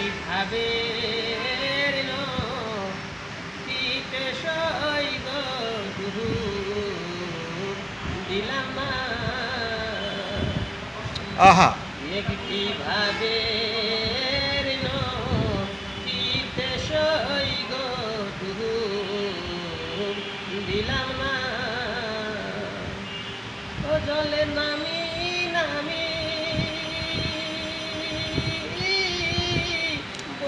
একটি ভাবে দিলাম না আহা। একটি ভাবে দিলাম না ও জলে নামি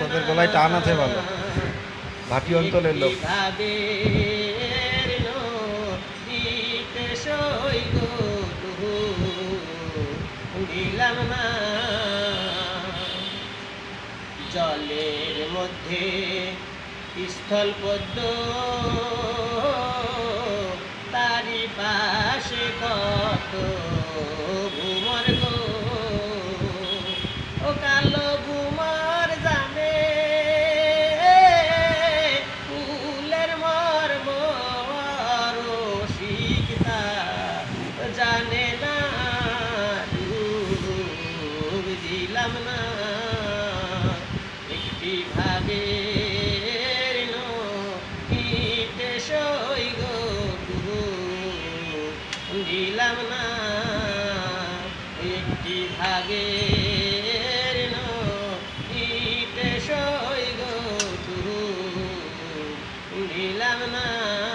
তোদের গলায় টান আছে ভালো। ভাটি অঞ্চলের লোক জলের মধ্যে স্থল পদ্ম তারি পাশে কত দিলাম না। একটি ভাবে দিলাম না। একটি ভাগে দিলাম না।